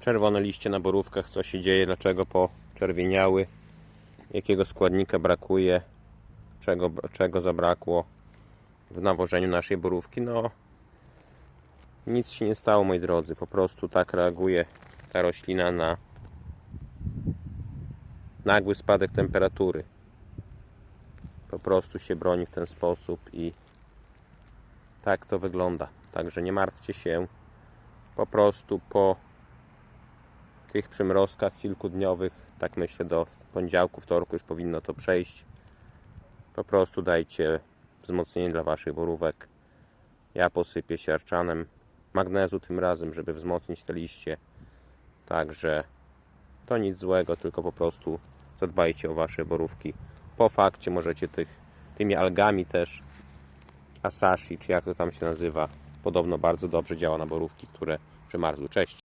Czerwone liście na borówkach, co się dzieje, dlaczego poczerwieniały, jakiego składnika brakuje, czego, czego zabrakło w nawożeniu naszej borówki. No, nic się nie stało, moi drodzy. Po prostu tak reaguje ta roślina na nagły spadek temperatury. Po prostu się broni w ten sposób i tak to wygląda. Także nie martwcie się. Po prostu po tych przymrozkach kilkudniowych, tak myślę do poniedziałku, wtorku już powinno to przejść. Po prostu dajcie wzmocnienie dla waszych borówek. Ja posypię siarczanem magnezu tym razem, żeby wzmocnić te liście. Także to nic złego, tylko po prostu zadbajcie o wasze borówki. Po fakcie możecie tych, tymi algami też Asashi, czy jak to tam się nazywa, podobno bardzo dobrze działa na borówki, które przemarzły. Cześć!